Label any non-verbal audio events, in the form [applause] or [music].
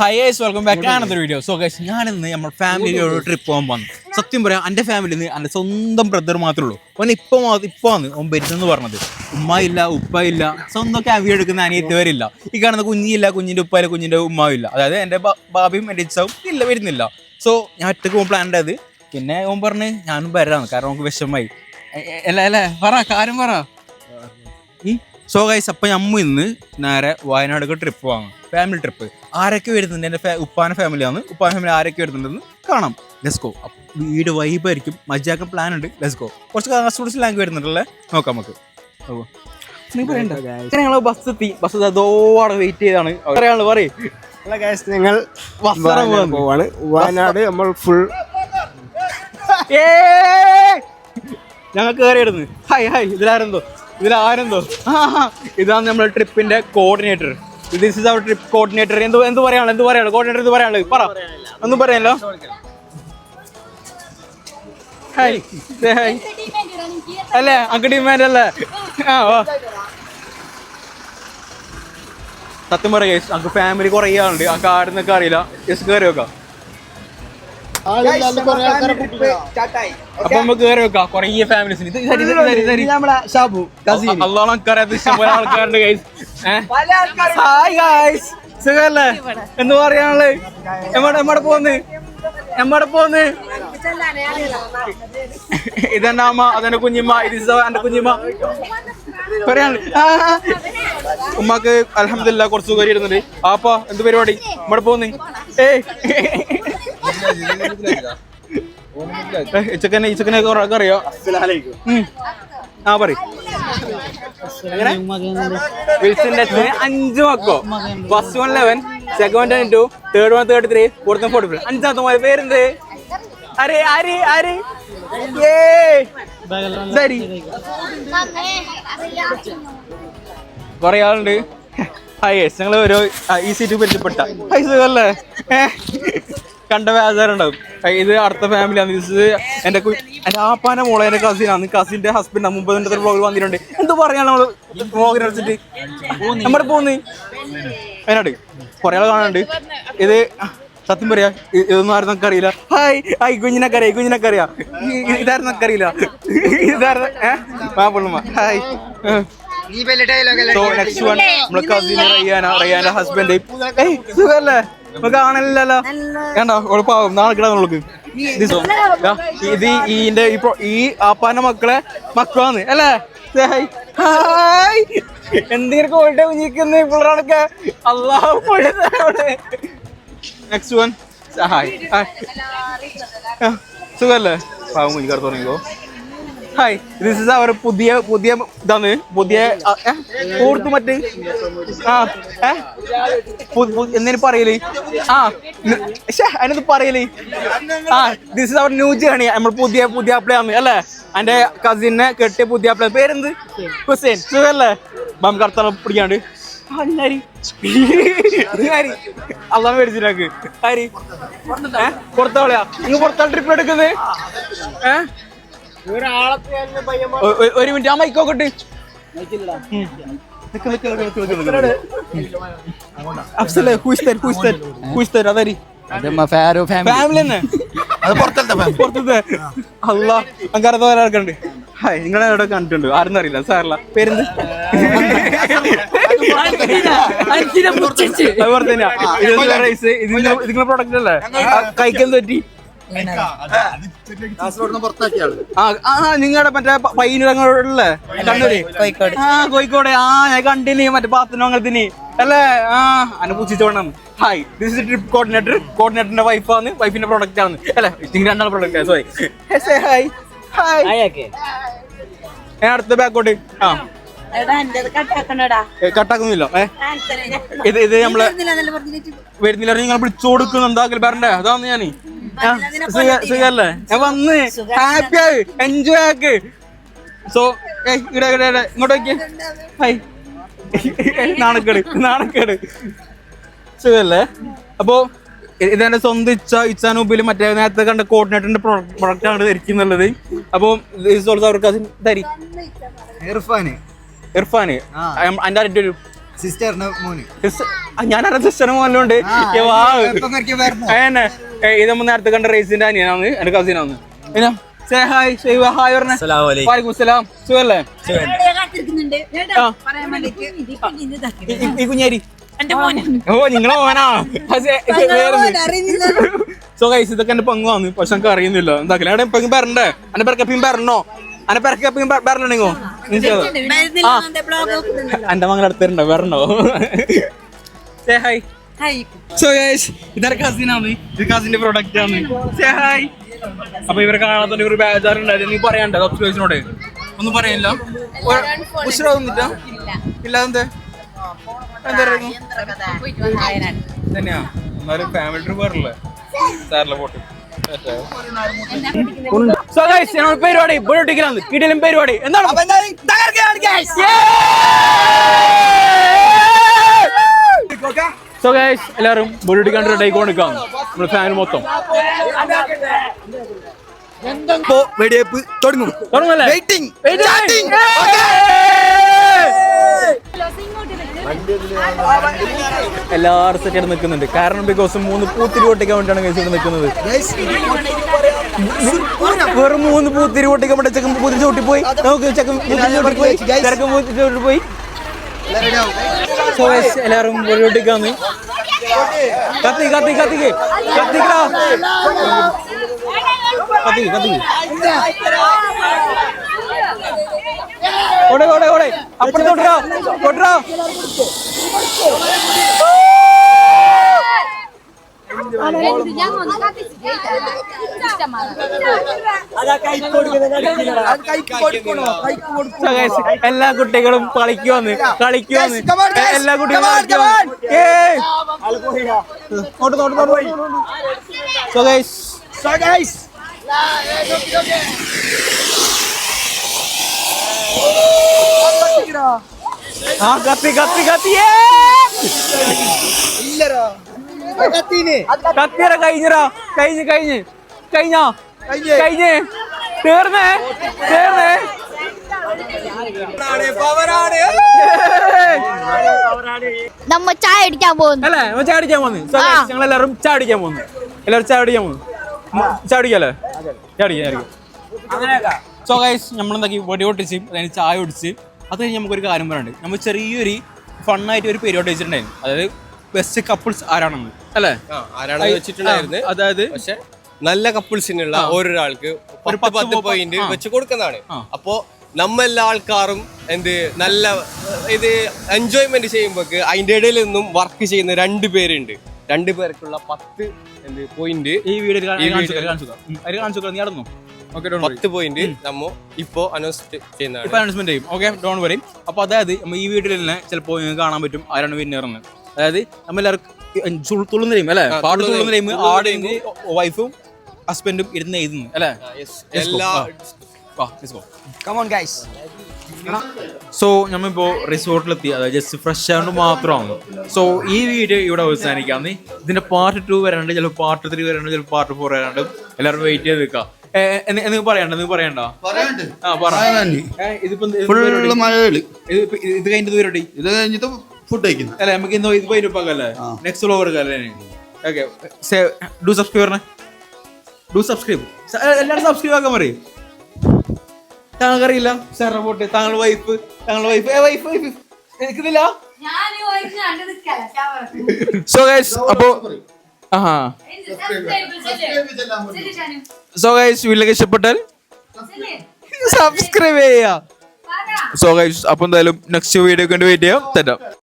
High guys welcome back ആണെന്നൊരു video so guys ഞാനിന്ന് നമ്മൾ ഫാമിലിയോട് ട്രിപ്പ് പോകാൻ വന്നു സത്യം പറയാം എന്റെ ഫാമിലിന്ന് എന്റെ സ്വന്തം ബ്രദർ മാത്രമേ ഉള്ളൂ. ഓൻ ഇപ്പോൾ ഇപ്പോൾ വന്ന് ഓൻ വരുന്നെന്ന് പറഞ്ഞത്. ഉമ്മയില്ല ഉപ്പയില്ല ഉപ്പ ഇല്ല സ്വന്തം ക്യാമ്പി എടുക്കുന്ന അനിയത്തി വരില്ല ഈ കാണുന്ന കുഞ്ഞില്ല കുഞ്ഞിന്റെ ഉപ്പയില്ല കുഞ്ഞിന്റെ ഉമ്മാവും ഇല്ല. അതായത് എന്റെ ബാബിയും എന്റെ ഇച്ചാവും ഇല്ല വരുന്നില്ല. സോ ഞാൻ ഒറ്റയ്ക്ക് പോകാൻ പ്ലാൻ ഉണ്ടായത് പിന്നെ ഓൻ പറഞ്ഞ് ഞാനും വരാം കാരണം നമുക്ക് വിഷമമായി. അല്ല അല്ലേ പറ കാര്യം പറ. സോ ഗൈസ് അപ്പം നമ്മ ഇന്ന് നേരെ വയനാടൊക്കെ ട്രിപ്പ് വാങ്ങും ഫാമിലി ട്രിപ്പ് ആരൊക്കെ വരുന്നുണ്ട്? എന്റെ ഉപ്പാന ഫാമിലിയാണ്. ഉപ്പാന ഫാമിലി ആരൊക്കെ വരുന്നുണ്ടെന്ന് കാണാം. ലെസ് ഗോ വീട് വൈബായിരിക്കും മജ്ജാക്കൻ പ്ലാൻ ഉണ്ട്. ലെസ് ഗോ കുറച്ച് കാസർഗോഡ് സ്ലാങ് വരുന്നുണ്ടല്ലേ? നോക്കാം നമുക്ക്. ഞങ്ങൾ ബസ് എത്തി. ബസ് അതോടെ വെയിറ്റ് ചെയ്താണ്. പറയാനുള്ളത് പറയും. ഞങ്ങൾ പോവാണ്. വയനാട് നമ്മൾ ഫുൾ ഞങ്ങൾ കയറിയിരുന്നു ഹായ് ഹായ് ഇതിലാരെന്തോ? ഇതിലാരെന്തോ? ഇതാണ് നമ്മുടെ ട്രിപ്പിന്റെ coordinator this is our trip coordinator എന്ത് എന്ത് പറയാനുള്ളത്? എന്ത് പറയാനുള്ളത്? കോർഡിനേറ്റർ എന്ത് പറയാനുള്ളത്? പറ. ഒന്നും പറയാനല്ലോ. Hi hi. അല്ലേ? അങ്ക് അല്ലേ? ആ ഓ. സത്യം പറയാ അങ്ക് ഫാമിലി കുറേ ആളുണ്ട്. ആ കാർഡിനൊക്കെ അറിയില്ല. ജസ്റ്റ് കയറി വെക്കാം അപ്പൊ നമുക്ക് കയറി വെക്കാം. കുറേ ഫാമിലീസിന് ഷാബു അള്ളാഹ് നമുക്കറിയാത്ത ഇഷ്ടംപോലെ ആൾക്കാരുണ്ട് ഗൈസ് ഹായ് ഗൈസ് സുഖല്ലേ? എന്ന് പറയാനുള്ളത് എമ്മടെ എമ്മടെ പോന്ന്? എമ്മടെ പോന്ന്? ഇതെന്റെ അമ്മ? അതെന്റെ കുഞ്ഞിമ്മ. ഇത് എന്റെ കുഞ്ഞിമ്മ. ഉമ്മാക്ക് അലഹമില്ല കുറച്ച് സുഖം ഇരുന്നുണ്ട് ആപ്പാ എന്ത് പരിപാടി? ഇവിടെ പോന്ന്? ഏയ് ഇച്ചക്കനെ ഇച്ചക്കനെ അറിയോ. ആ പറ വിൽസിന്റെ അച്ഛന് അഞ്ച് മക്കോ first one eleven second one two third one thirty three fourth forty five അഞ്ചാമത്തെ മോലെ പേരെന്ത്? അരെ ഏ. ശരി കൊറേ ആളുണ്ട്. ഹായ് ഞങ്ങൾ ഒരു ഈ സീറ്റ് പരിചയപ്പെട്ട. ഹൈ സുഖല്ലേ? ഏ? കണ്ട വേദാറുണ്ടാവും ഇത് അടുത്ത ഫാമിലിയാണ് ഇത് എന്റെ എന്റെ ആപ്പാന്റെ മോളെ എന്റെ കസിനാണ് കസിന്റെ ഹസ്ബൻഡ് മുമ്പ് വ്ളോഗ് വന്നിട്ടുണ്ട്. എന്ത് പറയാൻ നമ്മൾ വ്ളോഗിനെ വെച്ചിട്ട് നമ്മുടെ പോന്ന് അതിനാട് കൊറേ ആൾ കാണാനുണ്ട്. ഇത് സത്യം പറയാ ഇതൊന്നും ആരും നമുക്ക് അറിയില്ല. ഹായ് ഹായ് കുഞ്ഞിനൊക്കെ അറിയാം കുഞ്ഞിനൊക്കെ അറിയാം ഇതാരും നമുക്ക് അറിയില്ല. ഇതായിരുന്നു ഏഹ് ആ പൊള്ളുമ്മ. ഹായ്. സോ നെക്സ്റ്റ് വൺ നമ്മളെ കസിൻ റയ്യാന റയ്യാന്റെ ഹസ്ബൻഡ് സുഖല്ലേ? കാണലില്ലല്ലോ. കണ്ടോ? ഓൾ നാളെ കിടാ ഇത് ഈ ഈ ആപ്പാന്റെ മക്കളെ മക്കളാണ് അല്ലേ. ഹായ്. എന്തെങ്കിലും കോഴിട്ട് കുഞ്ഞിക്കുന്ന പിള്ളേരൊക്കെ. അള്ളാഹ് നെക്സ്റ്റ് വൺ ഹായ്. സുഖല്ലേ? പാവം കുഞ്ഞിക്കാർ തുടങ്ങിക്കോ ഹായ് ദിസ് ഇസ് അവർ പുതിയ പുതിയ ഇതാണ് പുതിയ ഓർത്ത് മറ്റ് ആ ഏ? പു- പറയൽ? ആ ന- ശ്ശെ, അതിനകത്ത് പറയൽ. ആ this is our new journey നമ്മൾ പുതിയ പുതിയ അപ്ലൈ ആണ് അല്ലേ? എന്റെ കസിനെ കെട്ടിയ പുതിയ അപ്ലൈ പേരെന്ത്? ഹുസൈൻ. സുഖല്ലേ? ബാം കർത്തളം പിടിക്കാണ്ട്. അള്ളാൻ മേടിച്ചിട്ടാക്ക് ആരി? പുറത്തോളയാ നിങ്ങൾ പുറത്താൾ ട്രിപ്പ് എടുക്കുന്നത്? ഏഹ് ഒരു മിനിറ്റ് ആ മൈക്ക് നോക്കട്ടെ. ഉം. നിക്ക് നിക്ക് നിക്ക് നിക്ക് നിക്ക് നിക്ക്. നിക്ക്. അഫ്സലെ ഹൂസ്തൻ ഹൂസ്തൻ ഹൂസ്തൻ അതാരി. ഫാമിലി തന്നെ? അത് പുറത്തത്തെ പുറത്തത്തെ? അല്ല അങ്ങനെ ഒരാൾക്കുണ്ട് ഹായ് നിങ്ങളെ എവിടെ കണ്ടിട്ടുണ്ട്? ആരും അറിയില്ല സാറില്ല പേരെന്ത്? ഇത് ഇതിന്റെ പ്രൊഡക്റ്റ് അല്ലേ? കഴിക്കാൻ പറ്റി. ആ. ആ നിങ്ങളുടെ മറ്റേ പൈനങ്ങളല്ലേ കണ്ണൂര്? കോഴിക്കോട്. ആ കോഴിക്കോട്. ആ ഞാൻ കണ്ടിന് മറ്റേ പാത്തനോങ്ങത്തിന് അല്ലേ? ആ അന്നെ പൂച്ചിച്ചോണം hi this is trip coordinator കോർഡിനേറ്ററിന്റെ വൈഫാണ് വൈഫിന്റെ പ്രൊഡക്റ്റ് ആണ്. അല്ലേ? നിങ്ങൾ രണ്ടാൾ പ്രൊഡക്റ്റ് സോറി ഹായ് ഹായ് ഞാൻ അടുത്ത ബാക്കോട്ട് ആ. കട്ടാക്കുന്നില്ല. ഇത് ഇത് നമ്മൾ വരുന്നില്ല നിങ്ങൾ വിളിച്ചു കൊടുക്കുന്നു എന്താക്കൽ പറഞ്ഞേ അതാന്ന് സുഖ- സുഖല്ലേ? വന്ന് ഹാപ്പി ആയി എൻജോയ് ആക്ക്. സോ ഇവിടെ ഇവിടെ ഇവിടെ. ഹായ് [laughs] നാണക്കേട് നാണക്കേട്. സുഖല്ലേ? അപ്പോ ഇതെന്റെ സ്വന്തം ഇച്ഛ ഇച്ഛാനുബിൽ മറ്റേ നേരത്തെ കണ്ട കോർഡിനേറ്ററിന്റെ പ്രൊഡക്റ്റ് ആണ് ധരിക്കുന്നുള്ളത് അപ്പൊ അവർ കസിൻ ധരി. ഇർഫാന്. ഇർഫാന്. അതിന്റെ ഒരു സിസ്റ്ററിന്റെ മോന്. ഇത് നമ്മൾ നേരത്തെ കണ്ട റേസിന്റെ അനിയനാണ് എന്റെ കസിനാണ് പിന്നെ ഹായ് ഹായ് പറഞ്ഞേ. വാലിക്കും സുഖല്ലേ. ഈ- കുഞ്ഞാരി. ഓ നിങ്ങളെ മോനാ. സോ ഗൈസ് ഇതൊക്കെ എന്റെ പങ്കാണ്. പക്ഷെ എനിക്ക് അറിയുന്നില്ല. എന്താക്കില്ല എവിടെ പെങ്ങ് വരണ്ടേ? എന്റെ പെരക്കപ്പിയും വരണോ? എന്റെ പെരക്കപ്പിയും ആ എന്റെ മകൾ അടുത്തുണ്ടോ വരണോ? സേ ഹായ് സോ ഗൈസ് ഇതൊരു കസിനാണ് ഇത് കസിന്റെ പ്രൊഡക്റ്റ് ആണ്. സേ ഹായ് അപ്പൊ ഇവരെ കാണാത്തോണ്ട് ഒരു നീ പറയണ്ട സബ്സ്ക്രൈബേഴ്സിനോട് ഒന്നും പറയില്ല ഉഷറാവുന്നില്ല ഇല്ല എന്താ എന്തായിരുന്നു തന്നെയാ. എന്നാലും ഫാമിലി ട്രിപ്പ് വരില്ലേ സാറിലെ പോട്ട് സോ ഗൈസ് ഞങ്ങൾ പരിപാടി? ബോട്ടിക്കലാണ് കിടിലും പരിപാടി. എന്താണ്? സോ ഗൈസ് എല്ലാവരും ബോട്ടിക്കാൻ റെഡി കൊടുക്കാം നമ്മുടെ ഫാമിലി മൊത്തം. വെടിവെപ്പ് തുടങ്ങും. തുടങ്ങല്ലേ Waiting. Waiting. എല്ലാവരും സെറ്റ് ആയിട്ട് നിൽക്കുന്നുണ്ട്. കാരണം ബിക്കോസ് മൂന്ന് പൂത്തിരി പൊട്ടിക്കാൻ വേണ്ടിയാണ് ഗൈസ് ഇവിടെ നിൽക്കുന്നത്. വെറും മൂന്ന് പൂത്തിരി പൊട്ടിക്കാൻ വേണ്ടി ചെക്കൻ പൂത്തിരി ചവിട്ടി പോയി. നമുക്ക് ചെക്കൻ പൂത്തിരി ചവിട്ടി പോയി. ചെറുക്കൻ പൂത്തിരി ചവിട്ടി പോയി. So guys, എല്ലാവരും ഒരു കത്തി കത്തി കത്തി. കത്തി കത്തി. കത്തി എല്ലാ കുട്ടികളും കളിക്കുവന്ന് കളിക്കുവന്ന്. എല്ലാ കുട്ടികളും സ്വകേഷ്. നോട്ട് ആ കത്തി കത്തി കത്തി ഇല്ലടാ. കത്തിയറ കഴിഞ്ഞറാ കഴിഞ്ഞ് കഴിഞ്ഞ്. കഴിഞ്ഞോ? കഴിഞ്ഞ്. തീർന്നേ. തീർന്നേ. നമ്മ ചായ അടിക്കാൻ പോകുന്നു. അല്ലേ? നമ്മ ചായ അടിക്കാൻ പോകുന്നു. ഞങ്ങൾ എല്ലാവരും ചായ അടിക്കാൻ പോകുന്നു. എല്ലാവരും ചായ അടിക്കാൻ പോകുന്നു. ചായ അടിക്കാല്ലേ? ചായ അടിക്കാം സോ ഗൈസ് നമ്മളെന്താക്കി? വെടി പൊട്ടിച്ച് അതായത് ചായ ഒടിച്ച് അത് കഴിഞ്ഞ് നമുക്കൊരു കാര്യം പറയാനുണ്ട്. നമ്മൾ ചെറിയൊരു ഫണ്ണായിട്ട് ഒരു പരിപാടി വെച്ചിട്ടുണ്ടായിരുന്നു. അതായത് ബെസ്റ്റ് കപ്പിൾസ് ആരാണെന്ന്. അല്ലേ? വെച്ചിട്ടുണ്ടായിരുന്നു. അതായത് പക്ഷെ നല്ല കപ്പിൾസിനുള്ള ഓരോരാൾക്ക് പത്ത് പത്ത് പോയിന്റ്. വെച്ച് കൊടുക്കുന്നതാണ്. അപ്പോ അപ്പോ നമ്മെല്ലാ ആൾക്കാരും എന്ത് നല്ല ഇത് എൻജോയ്മെന്റ് ചെയ്യുമ്പോൾ അതിന്റെ ഇടയിൽ നിന്നും വർക്ക് ചെയ്യുന്ന രണ്ട് പേരുണ്ട്. രണ്ട് പേർക്കുള്ള പത്ത് എന്ത് പോയിന്റ് ഈ വീഡിയോ കാണിച്ചു കാണിച്ചു നീ നടന്നു പത്ത് പോയിന്റ് നമ്മ ഇപ്പോ അനൗൺസ് ചെയ്യുന്നതാണ്. ഇപ്പൊ അനൗൺസ്മെന്റ് ചെയ്യും. ഓക്കെ ഡോൺ വരും അപ്പൊ അതായത് ഈ വീട്ടിൽ തന്നെ ചിലപ്പോൾ നിങ്ങൾക്ക് കാണാൻ പറ്റും ആരാണ് വിന്നർ എന്ന്. അതായത് നമ്മളെല്ലാവർക്കും തുള്ളുന്ന ടൈം അല്ലേ? പാട്ട് തുള്ളുന്ന ടൈം time, വൈഫും ഹസ്ബൻഡും ഇരുന്ന് എഴുതുന്നു. അല്ലേ? എല്ലാ കമോൺ ഗൈസ് സോ നമ്മിപ്പോ റിസോർട്ടിലെത്തി അതായത് ജസ്റ്റ് ഫ്രഷ് ആയതുകൊണ്ട് മാത്രമാണ്. സോ ഈ വീഡിയോ ഇവിടെ അവസാനിക്കാന്ന് ഇതിന്റെ പാർട്ട് ടു വരാണ്ട് ചിലപ്പോൾ പാർട്ട് ത്രീ വരാണ്ട് ചിലപ്പോൾ പാർട്ട് ഫോർ വരാണ്ട് എല്ലാവരും വെയിറ്റ് ചെയ്ത് നിൽക്കാം. നിങ്ങൾ പറയണ്ട നിങ്ങൾ പറയണ്ട. ആ പറ. ഇതിപ്പോ ഫുള്ള് മഴകൾ. ഇത് കഴിഞ്ഞിട്ട് ഇത് കഴിഞ്ഞത് പരിപാടി? ഇത് കഴിഞ്ഞിട്ട് ഫുഡ് കഴിക്കുന്നു. അല്ല നമുക്ക് ഇന്ന് ഇത് പതിനൊപ്പാക്കല്ലേ നെക്സ്റ്റ് ഫ്ലോ കൊടുക്കല്ലേ okay do subscribe do subscribe എല്ലാവരും സബ്സ്ക്രൈബ് ആക്കാൻ പറയും. താങ്കൾക്കറിയില്ല? സാറിനെ പോട്ടെ. താങ്കളുടെ വൈഫ് താങ്കളുടെ വൈഫ് ഏ വൈഫ് വൈഫ് എനിക്കിതില്ല? സോ ഗൈസ് അപ്പോ സോ ഗൈസ് വീട്ടിലേക്ക് ഇഷ്ടപ്പെട്ടാൽ സബ്സ്ക്രൈബ് ചെയ്യാ. സോ ഗൈസ് അപ്പൊ എന്തായാലും നെക്സ്റ്റ് വീഡിയോ കണ്ട് വെയിറ്റ് ചെയ്യാം. തരാം